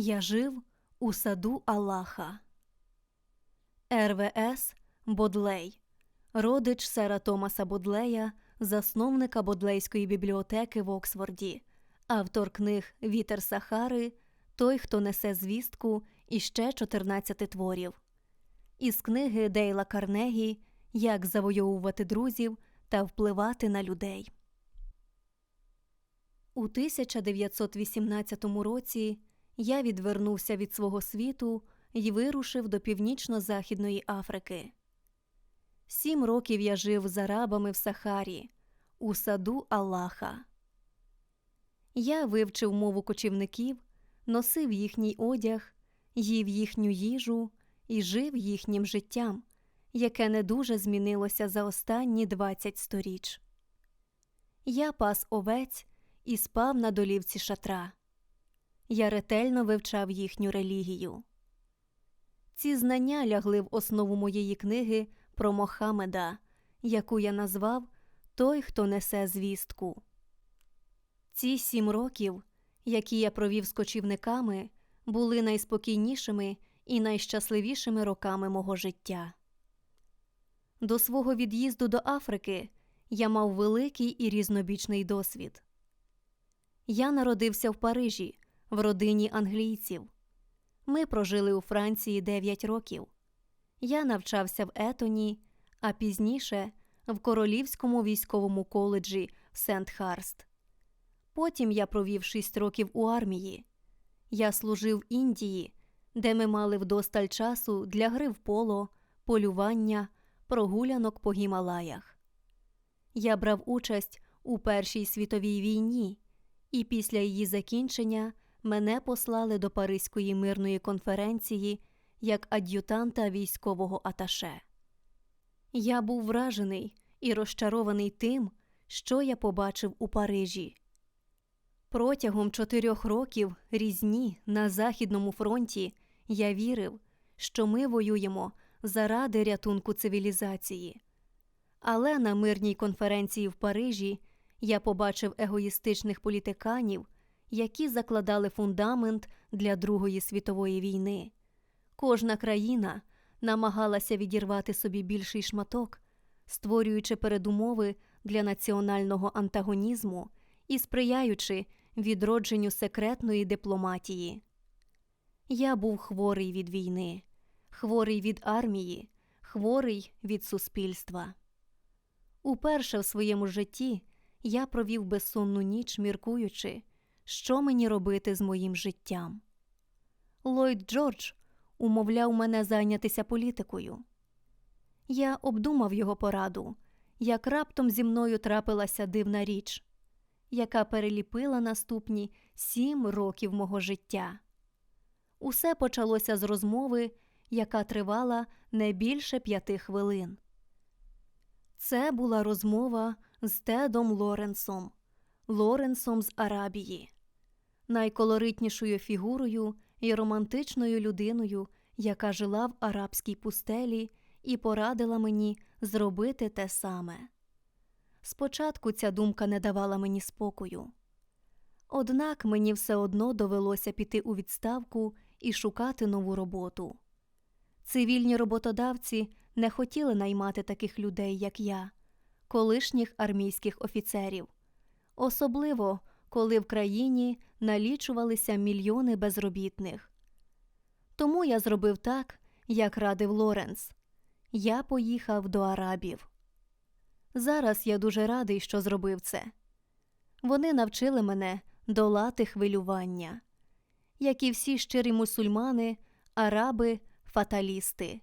Я жив у саду Аллаха. РВС Бодлей, родич сера Томаса Бодлея, засновника Бодлейської бібліотеки в Оксфорді, автор книг Вітер Сахари, Той, хто несе звістку і ще 14 творів. Із книги Дейла Карнегі Як завойовувати друзів та впливати на людей. У 1918 році я відвернувся від свого світу і вирушив до північно-західної Африки. Сім років я жив з арабами в Сахарі, у саду Аллаха. Я вивчив мову кочівників, носив їхній одяг, їв їхню їжу і жив їхнім життям, яке не дуже змінилося за останні 20 сторіч. Я пас овець і спав на долівці шатра. Я ретельно вивчав їхню релігію. Ці знання лягли в основу моєї книги про Мохамеда, яку я назвав Той, хто несе звістку. Ці сім років, які я провів з кочівниками, були найспокійнішими і найщасливішими роками мого життя. До свого від'їзду до Африки я мав великий і різнобічний досвід. Я народився в Парижі в родині англійців. Ми прожили у Франції 9 років. Я навчався в Етоні, а пізніше в Королівському військовому коледжі в Сент-Харст. Потім я провів 6 років у армії. Я служив в Індії, де ми мали вдосталь часу для гри в поло, полювання, прогулянок по Гімалаях. Я брав участь у Першій світовій війні, і після її закінчення мене послали до Паризької мирної конференції як ад'ютанта військового аташе. Я був вражений і розчарований тим, що я побачив у Парижі. Протягом чотирьох років різні на Західному фронті я вірив, що ми воюємо заради рятунку цивілізації. Але на мирній конференції в Парижі я побачив егоїстичних політиканів, які закладали фундамент для Другої світової війни. Кожна країна намагалася відірвати собі більший шматок, створюючи передумови для національного антагонізму і сприяючи відродженню секретної дипломатії. Я був хворий від війни, хворий від армії, хворий від суспільства. Уперше в своєму житті я провів безсонну ніч, міркуючи, що мені робити з моїм життям. Ллойд Джордж умовляв мене зайнятися політикою. Я обдумав його пораду, як раптом зі мною трапилася дивна річ, яка переліпила наступні сім років мого життя. Усе почалося з розмови, яка тривала не більше п'яти хвилин. Це була розмова з Тедом Лоренсом, Лоренсом з Арабії, найколоритнішою фігурою і романтичною людиною, яка жила в арабській пустелі і порадила мені зробити те саме. Спочатку ця думка не давала мені спокою. Однак мені все одно довелося піти у відставку і шукати нову роботу. Цивільні роботодавці не хотіли наймати таких людей, як я, колишніх армійських офіцерів, особливо коли в країні налічувалися мільйони безробітних. Тому я зробив так, як радив Лоренс. Я поїхав до арабів. Зараз я дуже радий, що зробив це. Вони навчили мене долати хвилювання. Як і всі щирі мусульмани, араби фаталісти.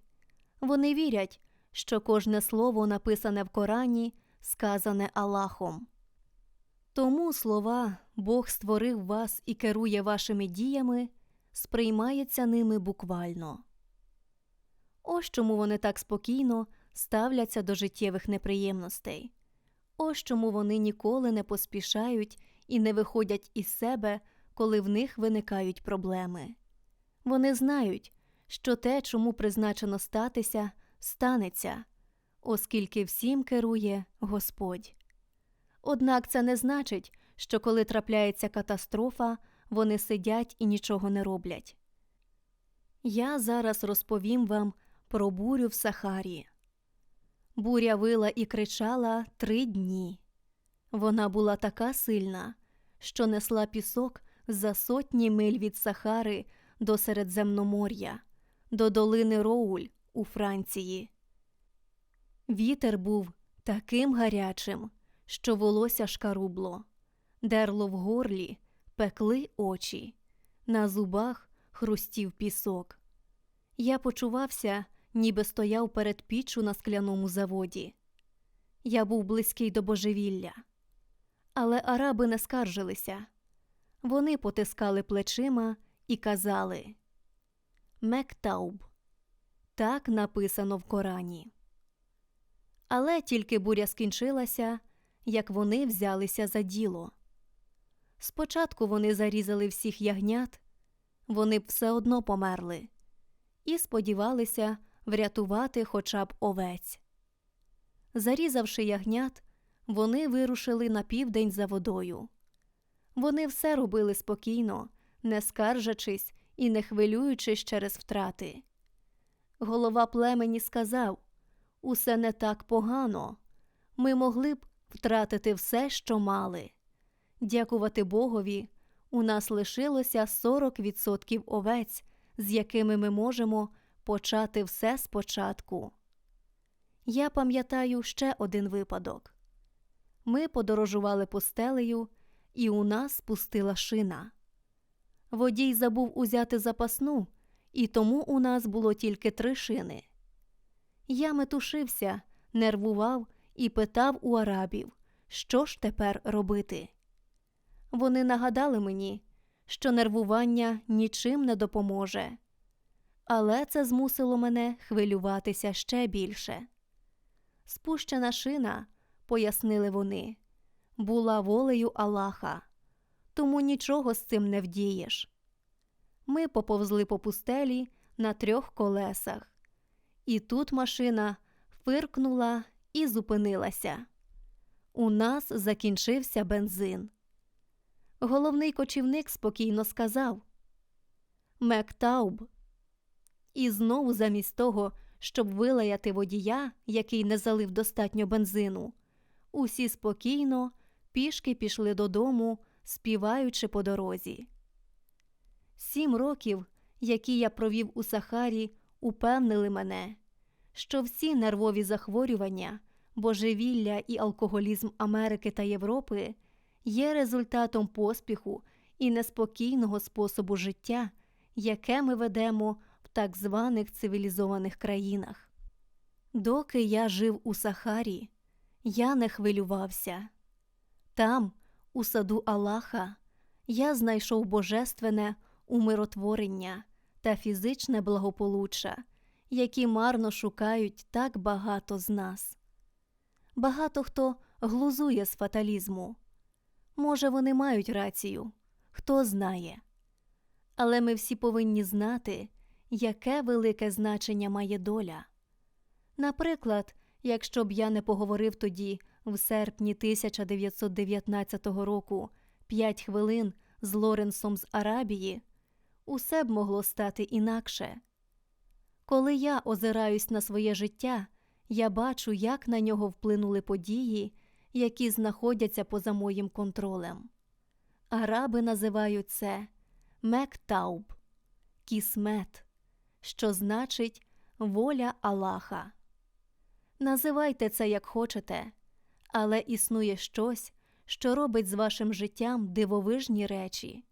Вони вірять, що кожне слово, написане в Корані, сказане Аллахом. Тому слова Бог створив вас і керує вашими діями, сприймається ними буквально. Ось чому вони так спокійно ставляться до життєвих неприємностей. Ось чому вони ніколи не поспішають і не виходять із себе, коли в них виникають проблеми. Вони знають, що те, чому призначено статися, станеться, оскільки всім керує Господь. Однак це не значить, що коли трапляється катастрофа, вони сидять і нічого не роблять. Я зараз розповім вам про бурю в Сахарі. Буря вила і кричала три дні. Вона була така сильна, що несла пісок за сотні миль від Сахари до Середземномор'я, до долини Роуль у Франції. Вітер був таким гарячим, що волосся шкарубло, дерло в горлі, пекли очі, на зубах хрустів пісок. Я почувався, ніби стояв перед піччю на скляному заводі. Я був близький до божевілля. Але араби не скаржилися. Вони потискали плечима і казали Мектауб. Так написано в Корані. Але тільки буря скінчилася, як вони взялися за діло. Спочатку вони зарізали всіх ягнят, вони б все одно померли, і сподівалися врятувати хоча б овець. Зарізавши ягнят, вони вирушили на південь за водою. Вони все робили спокійно, не скаржачись і не хвилюючись через втрати. Голова племені сказав усе не так погано. Ми могли б втратити все, що мали. Дякувати Богові, у нас лишилося 40% овець, з якими ми можемо почати все спочатку. Я пам'ятаю ще один випадок. Ми подорожували пустелею, і у нас спустила шина. Водій забув узяти запасну, і тому у нас було тільки три шини. Я метушився, нервував і питав у арабів, що ж тепер робити. Вони нагадали мені, що нервування нічим не допоможе, але це змусило мене хвилюватися ще більше. Спущена шина, пояснили вони, була волею Аллаха, тому нічого з цим не вдієш. Ми поповзли по пустелі на трьох колесах, і тут машина фиркнула і зупинилася. У нас закінчився бензин. Головний кочівник спокійно сказав Мектауб. І знову, замість того, щоб вилаяти водія, який не залив достатньо бензину, усі спокійно пішки пішли додому, співаючи по дорозі. Сім років, які я провів у Сахарі, упевнили мене, що всі нервові захворювання, божевілля і алкоголізм Америки та Європи є результатом поспіху і неспокійного способу життя, яке ми ведемо в так званих цивілізованих країнах. Доки я жив у Сахарі, я не хвилювався. Там, у саду Аллаха, я знайшов божественне умиротворення та фізичне благополуччя, які марно шукають так багато з нас. Багато хто глузує з фаталізму. Може, вони мають рацію, хто знає. Але ми всі повинні знати, яке велике значення має доля. Наприклад, якщо б я не поговорив тоді, в серпні 1919 року, п'ять хвилин з Лоренсом з Арабії, усе б могло стати інакше. Коли я озираюсь на своє життя, я бачу, як на нього вплинули події, які знаходяться поза моїм контролем. Араби називають це мектауб, кісмет, що значить воля Аллаха. Називайте це як хочете, але існує щось, що робить з вашим життям дивовижні речі.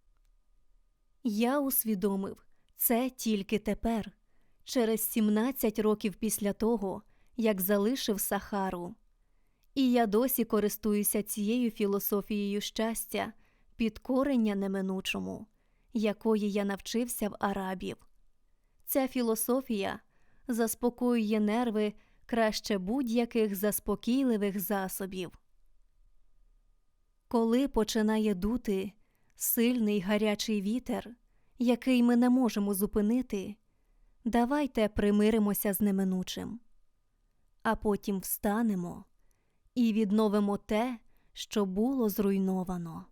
Я усвідомив це тільки тепер, через 17 років після того, як залишив Сахару. І я досі користуюся цією філософією щастя, підкорення неминучому, якої я навчився в арабів. Ця філософія заспокоює нерви краще будь-яких заспокійливих засобів. Коли починає дути сильний гарячий вітер, який ми не можемо зупинити, давайте примиримося з неминучим, а потім встанемо і відновимо те, що було зруйновано.